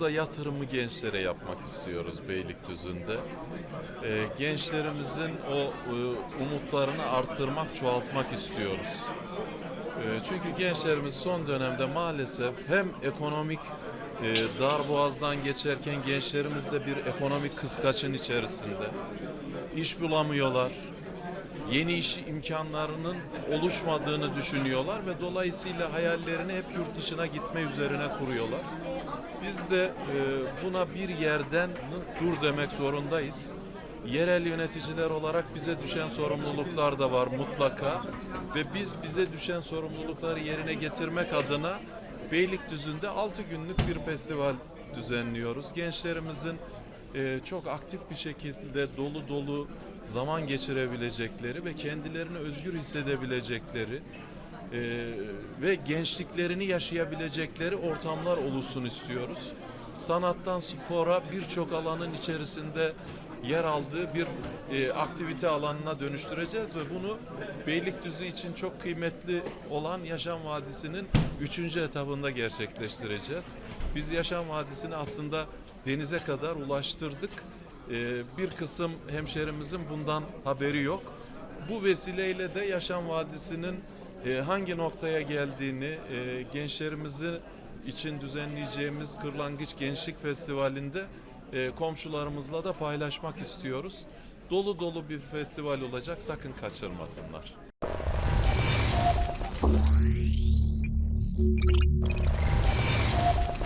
burada yatırımı gençlere yapmak istiyoruz Beylikdüzü'nde. Ee, gençlerimizin o e, umutlarını artırmak, çoğaltmak istiyoruz. Ee, çünkü gençlerimiz son dönemde maalesef hem ekonomik e, dar geçerken gençlerimiz de bir ekonomik kıskaçın içerisinde. İş bulamıyorlar. Yeni iş imkanlarının oluşmadığını düşünüyorlar ve dolayısıyla hayallerini hep yurt dışına gitme üzerine kuruyorlar. Biz de e, buna bir yerden dur demek zorundayız. Yerel yöneticiler olarak bize düşen sorumluluklar da var mutlaka ve biz bize düşen sorumlulukları yerine getirmek adına Beylikdüzü'nde 6 günlük bir festival düzenliyoruz. Gençlerimizin e, çok aktif bir şekilde dolu dolu zaman geçirebilecekleri ve kendilerini özgür hissedebilecekleri e, ve gençliklerini yaşayabilecekleri ortamlar oluşsun istiyoruz. Sanattan spora birçok alanın içerisinde yer aldığı bir e, aktivite alanına dönüştüreceğiz ve bunu Beylikdüzü için çok kıymetli olan Yaşam Vadisi'nin üçüncü etabında gerçekleştireceğiz. Biz Yaşam Vadisi'ni aslında denize kadar ulaştırdık. E, bir kısım hemşerimizin bundan haberi yok. Bu vesileyle de Yaşam Vadisi'nin e, hangi noktaya geldiğini e, gençlerimizi için düzenleyeceğimiz Kırlangıç Gençlik Festivali'nde e, komşularımızla da paylaşmak istiyoruz. Dolu dolu bir festival olacak sakın kaçırmasınlar.